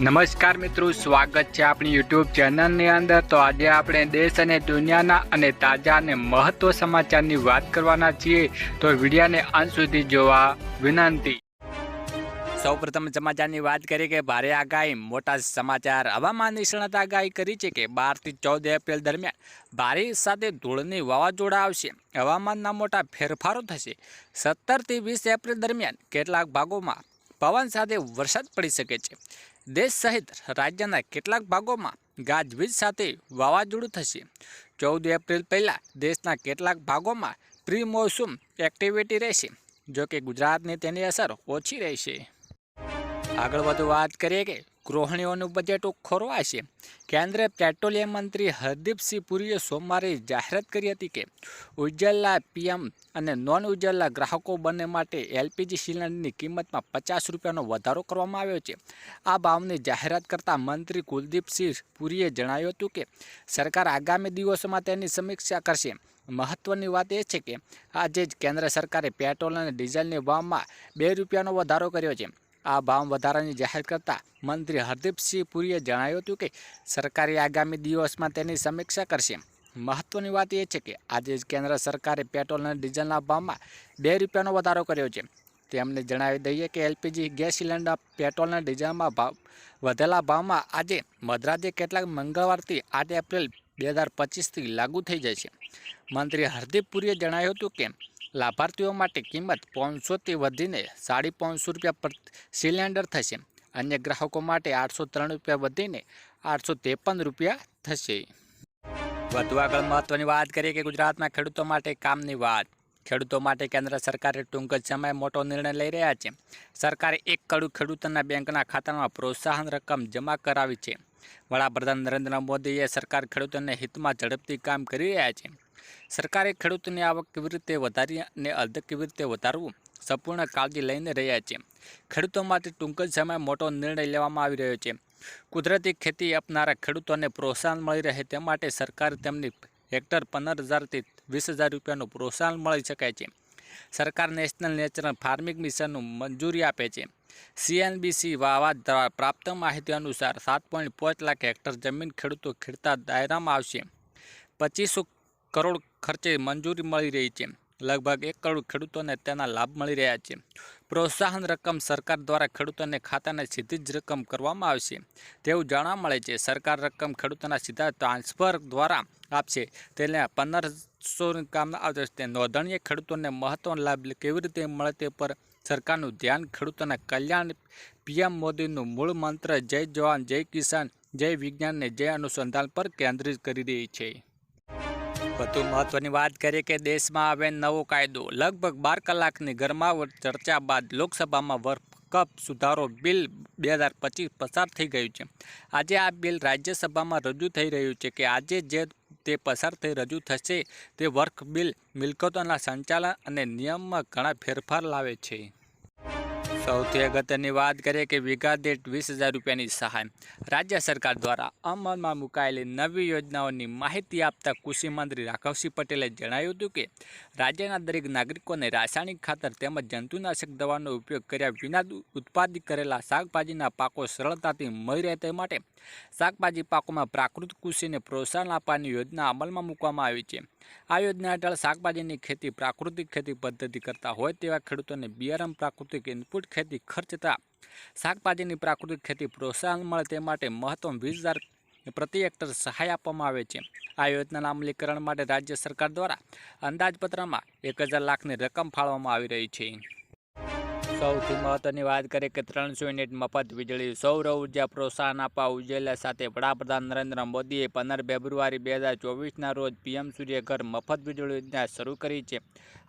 નમસ્કાર મિત્રો, સ્વાગત છે આપણી યુટ્યુબ ચેનલની અંદર. તો આજે આપણે દેશ અને દુનિયાના અને તાજા અને મહત્વ સમાચારની વાત કરવાના છીએ. તો વિડીયાને અંત સુધી જોવા વિનંતી. સૌપ્રથમ સમાચારની વાત કરીએ કે ભારે આગાહી, મોટા સમાચાર. હવામાન નિષ્ણાત આગાહી કરી છે કે બારથી ચૌદ એપ્રિલ દરમિયાન ભારે સાથે ધૂળની વાવાઝોડા આવશે. હવામાનના મોટા ફેરફારો થશે. સત્તરથી વીસ એપ્રિલ દરમિયાન કેટલાક ભાગોમાં પવન સાથે વરસાદ પડી શકે છે. દેશ સહિત રાજ્યના કેટલાક ભાગોમાં ગાજવીજ સાથે વાવાઝોડું થશે. ચૌદ એપ્રિલ પહેલાં દેશના કેટલાક ભાગોમાં પ્રી મોસૂમ એક્ટિવિટી રહેશે, જોકે ગુજરાતની તેની અસર ઓછી રહેશે. આગળ વધુ વાત કરીએ કે ગૃહિણીઓનું બજેટ ખોરવાશે કેન્દ્રીય પેટ્રોલિયમ મંત્રી હરદીપસિંહ પુરીએ સોમવારે જાહેરાત કરી હતી કે ઉજ્જવલા પીએમ અને નોન ઉજ્જવલા ગ્રાહકો બંને માટે એલપીજી સિલિન્ડરની કિંમતમાં પચાસ રૂપિયાનો વધારો કરવામાં આવ્યો છે. આ ભાવની જાહેરાત કરતા મંત્રી કુલદીપસિંહ પુરીએ જણાવ્યું હતું કે સરકાર આગામી દિવસોમાં તેની સમીક્ષા કરશે. મહત્વની વાત એ છે કે આજે જ કેન્દ્ર સરકારે પેટ્રોલ અને ડીઝલની ભાવમાં બે રૂપિયાનો વધારો કર્યો છે. આ ભાવ વધારાની જાહેર કરતા મંત્રી હરદીપસિંહ પુરીએ જણાવ્યું હતું કે સરકારે આગામી દિવસમાં તેની સમીક્ષા કરશે. મહત્વની વાત એ છે કે આજે કેન્દ્ર સરકારે પેટ્રોલ અને ડીઝલના ભાવમાં બે રૂપિયાનો વધારો કર્યો છે. તેમને જણાવી દઈએ કે એલપીજી ગેસ સિલિન્ડર, પેટ્રોલ અને ડીઝલમાં ભાવ વધેલા ભાવમાં આજે મધરાતે કેટલાક મંગળવારથી આઠ એપ્રિલ બે હજાર પચીસથી લાગુ થઈ છે. મંત્રી હરદીપ પુરીએ જણાવ્યું હતું કે લાભાર્થીઓ માટે કિંમત પાંચસોથી વધીને સાડી પાંચસો રૂપિયા પર સિલિન્ડર થશે. અન્ય ગ્રાહકો માટે આઠસો ત્રણ રૂપિયા વધીને આઠસો ત્રેપન રૂપિયા થશે. વધુ આગળ મહત્વની વાત કરીએ કે ગુજરાતમાં ખેડૂતો માટે કામની વાત. ખેડૂતો માટે કેન્દ્ર સરકારે ટૂંક જ સમયે મોટો નિર્ણય લઈ રહ્યા છે. સરકારે એક કરોડ ખેડૂતોના બેંકના ખાતામાં પ્રોત્સાહન રકમ જમા કરાવી છે. વડાપ્રધાન નરેન્દ્ર મોદીએ સરકાર ખેડૂતોને હિતમાં ઝડપથી કામ કરી રહ્યા છે. સરકારે ખેડૂતોની આવક કેવી રીતે વધારી અને અર્ધ કેવી રીતે વધારવું? સંપૂર્ણ કાળજી લઈને રહ્યા છે. ખેડૂતો માટે ટૂંક જ સમયે મોટો નિર્ણય લેવામાં આવી રહ્યો છે. કુદરતી ખેતી અપનારા ખેડૂતોને પ્રોત્સાહન મળી રહે તે માટે સરકાર તેમની હેક્ટર પંદર હજારથી વીસ હજાર રૂપિયાનું પ્રોત્સાહન મળી શકાય છે. સરકાર નેશનલ નેચરલ ફાર્મિંગ મિશનનું મંજૂરી આપે છે. સીએનબીસી વાવા દ્વારા પ્રાપ્ત માહિતી અનુસાર સાત પોઈન્ટ પાંચ લાખ હેક્ટર જમીન ખેડૂતો ખેડતા દાયરામાં આવશે. પચીસો કરોડ ખર્ચે મંજૂરી મળી રહી છે. લગભગ એક કરોડ ખેડૂતોને તેના લાભ મળી રહ્યા છે. પ્રોત્સાહન રકમ સરકાર દ્વારા ખેડૂતોને ખાતાને સીધી જ રકમ કરવામાં આવશે. તેવું જાણવા મળે છે. સરકાર રકમ ખેડૂતોના સીધા ટ્રાન્સફર દ્વારા આપશે. તેને પંદરસો કામના આવશે તે નોંધણીય ખેડૂતોને મહત્વનો લાભ કેવી રીતે મળે તે પર સરકારનું ધ્યાન, ખેડૂતોના કલ્યાણ, પીએમ મોદીનું મૂળ મંત્ર જય જવાન, જય કિસાન, જય વિજ્ઞાન ને જય અનુસંધાન પર કેન્દ્રિત કરી રહી છે. વધુ મહત્વની વાત કરીએ કે દેશમાં હવે નવો કાયદો. લગભગ બાર કલાકની ગરમાવટ ચર્ચા બાદ લોકસભામાં વર્ક કપ સુધારો બિલ બે હજાર પચીસ પસાર થઈ ગયું છે. આજે આ બિલ રાજ્યસભામાં રજૂ થઈ રહ્યું છે કે આજે જે તે પસાર થઈ રજૂ થશે તે વર્ક બિલ મિલકતોના સંચાલન અને નિયમમાં ઘણા ફેરફાર લાવે છે. સૌથી અગત્યની વાત કરીએ કે વીઘા દીઠ વીસ હજાર રૂપિયાની સહાય. રાજ્ય સરકાર દ્વારા અમલમાં મુકાયેલી નવી યોજનાઓની માહિતી આપતા કૃષિ મંત્રી રાઘવસિંહ પટેલે જણાવ્યું હતું કે, રાજ્યના દરેક નાગરિકોને રાસાયણિક ખાતર તેમજ જંતુનાશક દવાનો ઉપયોગ કર્યા વિના ઉત્પાદિત કરેલા શાકભાજીના પાકો સરળતાથી મળી રહે તે માટે શાકભાજી પાકોમાં પ્રાકૃતિક કૃષિને પ્રોત્સાહન આપવાની યોજના અમલમાં મૂકવામાં આવી છે. આ યોજના હેઠળ શાકભાજીની ખેતી પ્રાકૃતિક ખેતી પદ્ધતિ કરતા હોય તેવા ખેડૂતોને બિયારણ પ્રાકૃતિક ઇનપુટ ખેતી ખર્ચતા શાકભાજીની પ્રાકૃતિક ખેતી પ્રોત્સાહન મળે તે માટે મહત્તમ વીસ હજાર પ્રતિ હેક્ટર સહાય આપવામાં આવે છે. આ યોજનાના અમલીકરણ માટે રાજ્ય સરકાર દ્વારા અંદાજપત્રમાં એક લાખની રકમ ફાળવવામાં આવી રહી છે. સૌથી મહત્વની વાત કરીએ કે ત્રણસો યુનિટ મફત વીજળી સૌર ઊર્જા પ્રોત્સાહન આપવા ઉજેલા સાથે વડાપ્રધાન નરેન્દ્ર મોદીએ પંદર ફેબ્રુઆરી બે હજાર ચોવીસના રોજ પીએમ સૂર્યઘર મફત વીજળી યોજના શરૂ કરી છે.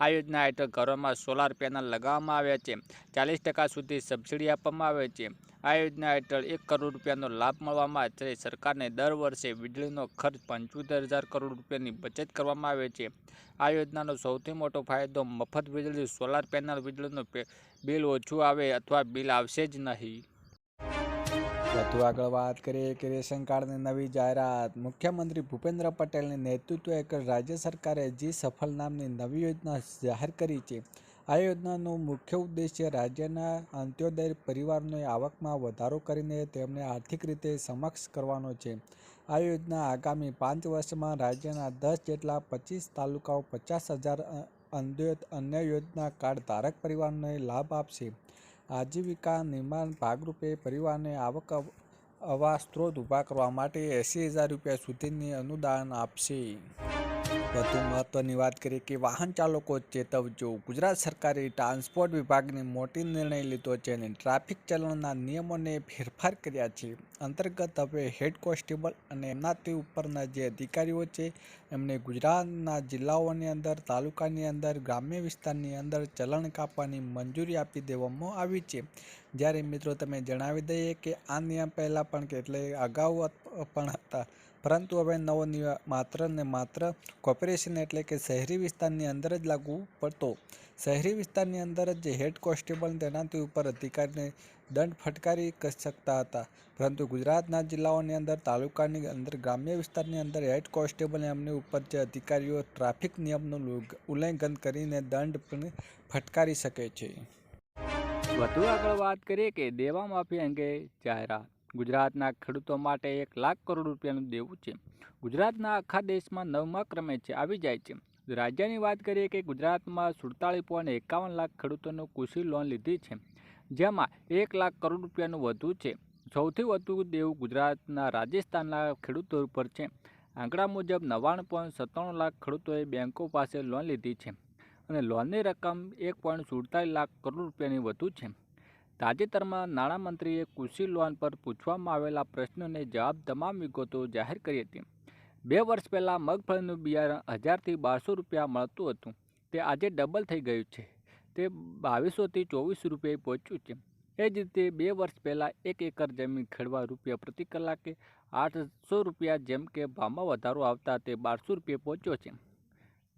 આ યોજના હેઠળ ઘરોમાં સોલાર પેનલ લગાવવામાં આવ્યા છે. ચાલીસ ટકા સુધી સબસિડી આપવામાં આવે છે. આ યોજના હેઠળ એક કરોડ રૂપિયાનો લાભ મળવામાં છે. સરકારને દર વર્ષે વીજળીનો ખર્ચ પંચોતેર હજાર કરોડ રૂપિયાની બચત કરવામાં આવે છે. આ યોજનાનો સૌથી મોટો ફાયદો મફત વીજળી, સોલાર પેનલ વીજળીનું બિલ ઓછું આવે અથવા બિલ આવશે જ નહીં. વધુ આગળ વાત કરીએ કે રેશન કાર્ડની નવી જાહેરાત. મુખ્યમંત્રી ભૂપેન્દ્ર પટેલની નેતૃત્વ હેઠળ રાજ્ય સરકારે જી સફળ નામની નવી યોજના જાહેર કરી છે. આ યોજનાનો મુખ્ય ઉદ્દેશ્ય રાજ્યના અંત્યોદય પરિવારને આવકમાં વધારો કરીને તેમને આર્થિક રીતે સક્ષમ કરવાનો છે. આ યોજના આગામી પાંચ વર્ષમાં રાજ્યના દસ જેટલા પચીસ તાલુકાઓ પચાસ હજાર અન્ય યોજના કાર્ડ ધારક પરિવારને લાભ આપશે. આજીવિકા નિર્માણ ભાગરૂપે પરિવારને આવક અવા સ્ત્રોત ઊભા કરવા માટે એંસી હજાર રૂપિયા સુધીની અનુદાન આપશે. વધુ મહત્વની વાત કરીએ કે વાહન ચાલકો ચેતવજો ગુજરાત સરકારે ટ્રાન્સપોર્ટ વિભાગને મોટી નિર્ણય લીધો છે અને ટ્રાફિક ચલણના નિયમોને ફેરફાર કર્યા છે. અંતર્ગત હવે હેડ કોન્સ્ટેબલ અને એમનાથી ઉપરના જે અધિકારીઓ છે, એમને ગુજરાતના જિલ્લાઓની અંદર, તાલુકાની અંદર, ગ્રામ્ય વિસ્તારની અંદર ચલણ કાપવાની મંજૂરી આપી દેવામાં આવી છે. જ્યારે મિત્રો તમે જણાવી દઈએ કે આ નિયમ પહેલાં પણ એટલે અગાઉ પણ હતા. પરંતુ હવે નવો નિયમ માત્ર ને માત્ર કોર્પોરેશન એટલે કે શહેરી વિસ્તારની અંદર જ લાગુ પડતો. શહેરી વિસ્તારની અંદર જ જે હેડ કોન્સ્ટેબલ તેનાથી ઉપર અધિકારીને દંડ ફટકારી શકતા હતા. પરંતુ ગુજરાતના જિલ્લાઓની અંદર, તાલુકાની અંદર, ગ્રામ્ય વિસ્તારની અંદર હેડ કોન્સ્ટેબલ એમની ઉપર જે અધિકારીઓ ટ્રાફિક નિયમનું ઉલ્લંઘન કરીને દંડ પણ ફટકારી શકે છે. વધુ આગળ વાત કરીએ કે દેવા માફી અંગે જાહેરાત. ગુજરાતના ખેડૂતો માટે એક લાખ કરોડ રૂપિયાનું દેવું છે. ગુજરાતના આખા દેશમાં નવમા ક્રમે છે, આવી જાય છે. રાજ્યની વાત કરીએ કે ગુજરાતમાં સુડતાળીસ પોઈન્ટ એકાવન લાખ ખેડૂતોનું કૃષિ લોન લીધી છે, જેમાં એક લાખ કરોડ રૂપિયાનું વધુ છે. સૌથી વધુ દેવું ગુજરાતના રાજસ્થાનના ખેડૂતો ઉપર છે. આંકડા મુજબ નવ્વાણું પોઈન્ટ સત્તાણું લાખ ખેડૂતોએ બેંકો પાસે લોન લીધી છે અને લોનની રકમ એક પોઈન્ટ સુડતાલીસ લાખ કરોડ રૂપિયાની વધુ છે. તાજેતરમાં નાણામંત્રીએ કૃષિ લોન પર પૂછવામાં આવેલા પ્રશ્નોને જવાબ તમામ વિગતો જાહેર કરી હતી. બે વર્ષ પહેલાં મગફળીનું બિયારણ હજારથી બારસો રૂપિયા મળતું હતું. તે આજે ડબલ થઈ ગયું છે. તે બાવીસોથી ચોવીસ રૂપિયા પહોંચ્યું છે. એ જ રીતે બે વર્ષ પહેલાં એક એકર જમીન ખેડવા રૂપિયા પ્રતિ કલાકે આઠસો રૂપિયા જેમ કે ભાવમાં વધારો આવતા તે બારસો રૂપિયા પહોંચ્યો છે.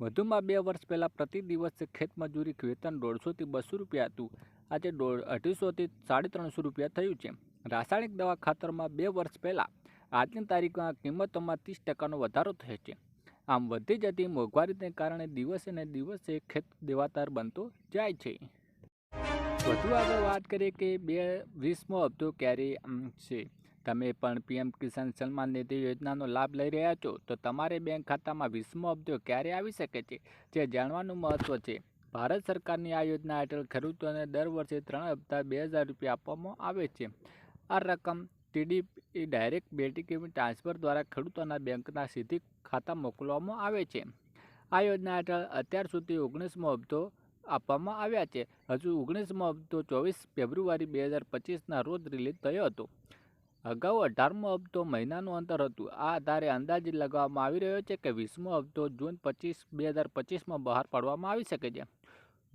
વધુમાં બે વર્ષ પહેલાં પ્રતિ દિવસ ખેતમજૂરી વેતન દોઢસોથી બસો રૂપિયા હતું. આજે દોઢ અઢીસોથી સાડી ત્રણસો રૂપિયા થયું છે. રાસાયણિક દવા ખાતરમાં બે વર્ષ પહેલાં આજની તારીખમાં કિંમતોમાં ત્રીસ ટકાનો વધારો થયો છે. આમ વધી જતી મોંઘવારીને કારણે દિવસે ને દિવસે ખેત દેવાતાર બનતો જાય છે. વધુ આગળ વાત કરીએ કે બે વીસમો હપ્તો ક્યારે છે? તમે પણ પીએમ કિસાન સન્માન નિધિ યોજનાનો લાભ લઈ રહ્યા છો. તો તમારે બેંક ખાતામાં વીસમો હપ્તો ક્યારે આવી શકે છે? જે જાણવાનું મહત્ત્વ છે. ભારત સરકારની આ યોજના હેઠળ ખેડૂતોને દર વર્ષે ત્રણ હપ્તા બે હજાર રૂપિયા આપવામાં આવે છે. આ રકમ ટીડીપી ડાયરેક્ટ બેટી ટ્રાન્સફર દ્વારા ખેડૂતોના બેંકના સીધી ખાતા મોકલવામાં આવે છે. આ યોજના હેઠળ અત્યાર સુધી ઓગણીસમો હપ્તો આપવામાં આવ્યા છે. હજુ ઓગણીસમો હપ્તો ચોવીસ ફેબ્રુઆરી બે હજાર પચીસના રોજ રિલીઝ થયો હતો. અગાઉ અઢારમો હપ્તો મહિનાનું અંતર હતું. આ આધારે અંદાજ લગાવવામાં આવી રહ્યો છે કે વીસમો હપ્તો જૂન પચીસ બે હજાર પચીસમાં બહાર પાડવામાં આવી શકે છે.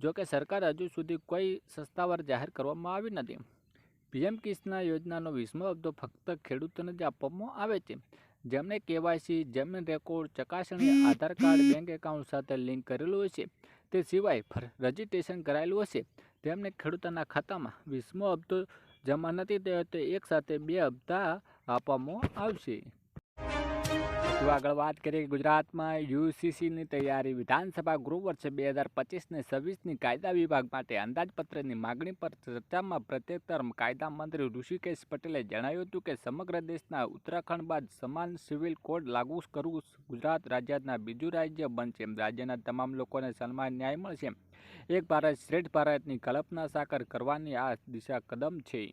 જોકે સરકાર હજુ સુધી કોઈ સસ્તાવાર જાહેર કરવામાં આવી નથી. પીએમ કિસાન યોજનાનો વીસમો હપ્તો ફક્ત ખેડૂતોને જ આપવામાં આવે છે. જેમને કેવાયસી જમીન રેકોર્ડ ચકાસણી આધાર કાર્ડ બેંક એકાઉન્ટ સાથે લિંક કરેલું હશે તે સિવાય રજીસ્ટ્રેશન કરાયેલું હશે. તેમને ખેડૂતોના ખાતામાં વીસમો હપ્તો જમા નથી થયો તો એક સાથે બે હપ્તા આપવામાં આવશે. વધુ આગળ વાત કરીએ ગુજરાતમાં યુસીસીની તૈયારી વિધાનસભા ગૃહ વર્ષે બે હજાર પચીસને છવ્વીસની કાયદા વિભાગ માટે અંદાજપત્રની માગણી પર ચર્ચામાં પ્રત્યુત્તર કાયદા મંત્રી ઋષિકેશ પટેલે જણાવ્યું હતું કે સમગ્ર દેશના ઉત્તરાખંડ બાદ સમાન સિવિલ કોડ લાગુ કરવું ગુજરાત રાજ્યના બીજું રાજ્ય બનશે રાજ્યના તમામ લોકોને સન્માન ન્યાય મળશે એક ભારત શ્રેષ્ઠ ભારતની કલ્પના સાકાર કરવાની આ દિશા કદમ છે.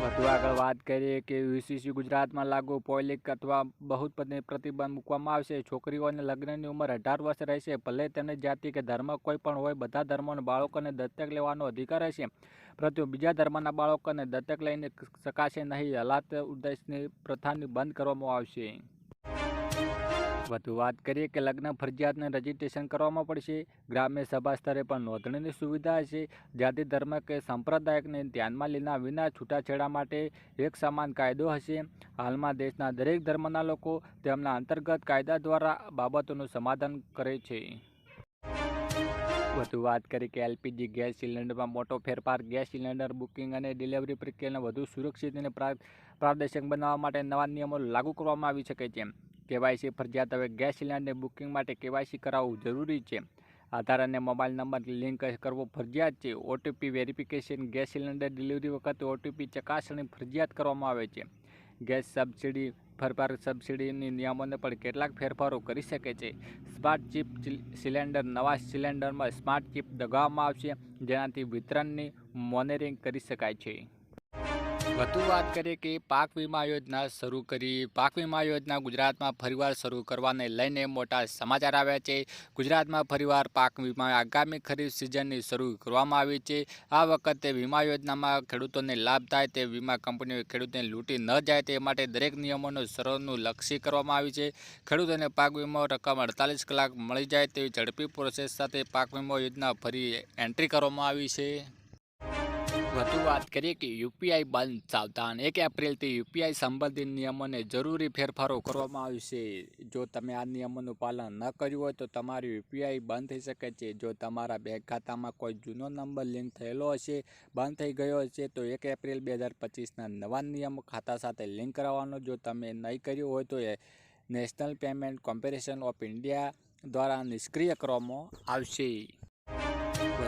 વધુ આગળ વાત કરીએ કે યુસીસી ગુજરાતમાં લાગુ પોલિક અથવા બહુપદને પ્રતિબંધ મૂકવામાં આવશે. છોકરીઓને લગ્નની ઉંમર અઢાર વર્ષ રહેશે. ભલે તેમની જાતિ કે ધર્મ કોઈ પણ હોય, બધા ધર્મોના બાળકોને દત્તક લેવાનો અધિકાર હશે. પરંતુ બીજા ધર્મના બાળકોને દત્તક લઈને શકાશે નહીં. હલાત ઉદ્દેશની પ્રથાની બંધ કરવામાં આવશે. વધુ વાત કરીએ કે લગ્ન ફરજિયાતને રજીસ્ટ્રેશન કરવામાં પડશે. ગ્રામ્ય સભા સ્તરે પણ નોંધણીની સુવિધા હશે જાતિ, ધર્મ કે સંપ્રદાયકને ધ્યાનમાં લીધા વિના છૂટાછેડા માટે એક સમાન કાયદો હશે. હાલમાં દેશના દરેક ધર્મના લોકો તેમના અંતર્ગત કાયદા દ્વારા બાબતોનું સમાધાન કરે છે. વધુ વાત કરી કે એલપીજી ગેસ સિલિન્ડરમાં મોટો ફેરફાર, ગેસ સિલિન્ડર બુકિંગ અને ડિલિવરી પ્રક્રિયાને વધુ સુરક્ષિત અને પ્રાદેશિક બનાવવા માટે નવા નિયમો લાગુ કરવામાં આવી શકે છે. કેવાયસી ફરજિયાત હવે ગેસ સિલિન્ડર બુકિંગ માટે કેવાયસી કરાવવું જરૂરી છે. આધાર અને મોબાઈલ નંબર લિંક કરવો ફરજિયાત છે. OTP verification, gas cylinder delivery વખતે ઓટીપી ચકાસણી ફરજિયાત કરવામાં આવે છે. ગેસ સબસિડી, ફરફાર સબસિડીની નિયમોને પણ કેટલાક ફેરફારો કરી શકે છે. સ્માર્ટ ચિપ સિલિન્ડર નવા સિલિન્ડરમાં સ્માર્ટ ચિપ દગાવવામાં આવશે. જેનાથી વિતરણની મોનિટરિંગ કરી શકાય છે. વધુ વાત કરીએ કે પાક વીમા યોજના શરૂ કરી. પાક વીમા યોજના ગુજરાતમાં ફરીવાર શરૂ કરવાને લઈને મોટા સમાચાર આવ્યા છે. ગુજરાતમાં ફરીવાર પાક વીમા આગામી ખરીફ સિઝનની શરૂ કરવામાં આવી છે. આ વખતે વીમા યોજનામાં ખેડૂતોને લાભ થાય તે વીમા કંપનીઓ ખેડૂતને લૂંટી ન જાય તે માટે દરેક નિયમોનું સરળનું લક્ષી કરવામાં આવ્યું છે. ખેડૂતોને પાક વીમા રકમ અડતાલીસ કલાક મળી જાય તેવી ઝડપી પ્રોસેસ સાથે પાક વીમા યોજના ફરી એન્ટ્રી કરવામાં આવી છે. વધુ વાત કરીએ કે યુપીઆઈ બંધ સાવધાન એક એપ્રિલથી યુપીઆઈ સંબંધિત નિયમોને જરૂરી ફેરફારો કરવામાં આવશે જો તમે આ નિયમોનું પાલન ન કર્યું હોય તો તમારું યુપીઆઈ બંધ થઈ શકે છે. જો તમારા બેંક ખાતામાં કોઈ જૂનો નંબર લિંક થયેલો હશે, બંધ થઈ ગયો હશે, તો એક એપ્રિલ બે હજાર પચીસના નવા નિયમો ખાતા સાથે લિંક કરાવવાનો. જો તમે નહીં કર્યું હોય તો એ national payment corporation of India દ્વારા નિષ્ક્રિય કરવામાં આવશે.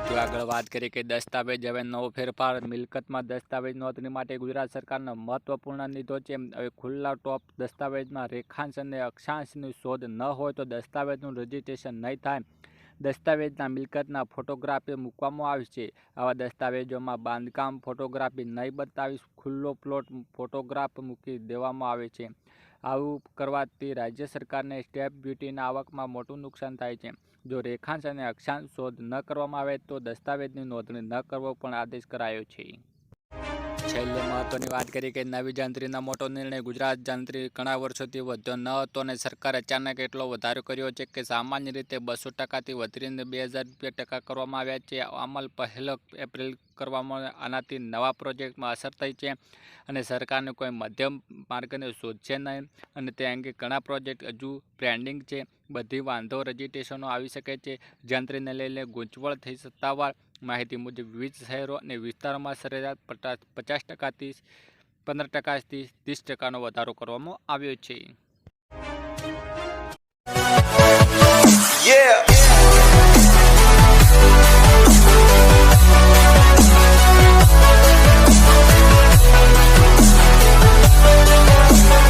વધુ આગળ વાત કરીએ કે દસ્તાવેજ. હવે નવો ફેરફાર મિલકતમાં દસ્તાવેજ નોંધણી માટે ગુજરાત સરકારનો મહત્વપૂર્ણ નીધો છે. હવે ખુલ્લા ટોપ દસ્તાવેજમાં રેખાંશ અને અક્ષાંશની શોધ ન હોય તો દસ્તાવેજનું રજિસ્ટ્રેશન નહીં થાય. દસ્તાવેજના મિલકતના ફોટોગ્રાફી મૂકવામાં આવશે આવા દસ્તાવેજોમાં બાંધકામ ફોટોગ્રાફી નહીં બતાવી, ખુલ્લો પ્લોટ ફોટોગ્રાફ મૂકી દેવામાં આવે છે. આવું કરવાથી રાજ્ય સરકારને સ્ટેપ ડ્યુટીના આવકમાં મોટું નુકસાન થાય છે. જો રેખાંશ અને અક્ષાંશ શોધ ન કરવામાં આવે તો દસ્તાવેજની નોંધણી ન કરવો પણ આદેશ કરાયો છે. છેલ્લે મહત્વની વાત કરી કે નવી જંત્રીનો મોટો નિર્ણય ગુજરાત જંત્રી ઘણા વર્ષોથી વધ્યો ન હતો અને સરકારે અચાનક એટલો વધારો કર્યો છે કે સામાન્ય રીતે બસો ટકાથી વધીને બે હજાર રૂપિયા ટકા કરવામાં આવ્યા છે. અમલ પહેલો એપ્રિલ કરવામાં આનાથી નવા પ્રોજેક્ટમાં અસર થઈ છે અને સરકારને કોઈ મધ્યમ માર્ગને શોધશે નહીં અને તે અંગે ઘણા પ્રોજેક્ટ હજુ પેન્ડિંગ છે. બધી વાંધો રજીસ્ટ્રેશનો આવી શકે છે. જંત્રીને લઈને ગૂંચવણ થઈ સત્તાવાર માહિતી મુજબ વિવિધ શહેરો અને વિસ્તારોમાં સરેરાશ પચાસ પચાસ ટકાથી પંદર ટકાથી ત્રીસ ટકાનો વધારો કરવામાં આવ્યો છે. Yeah.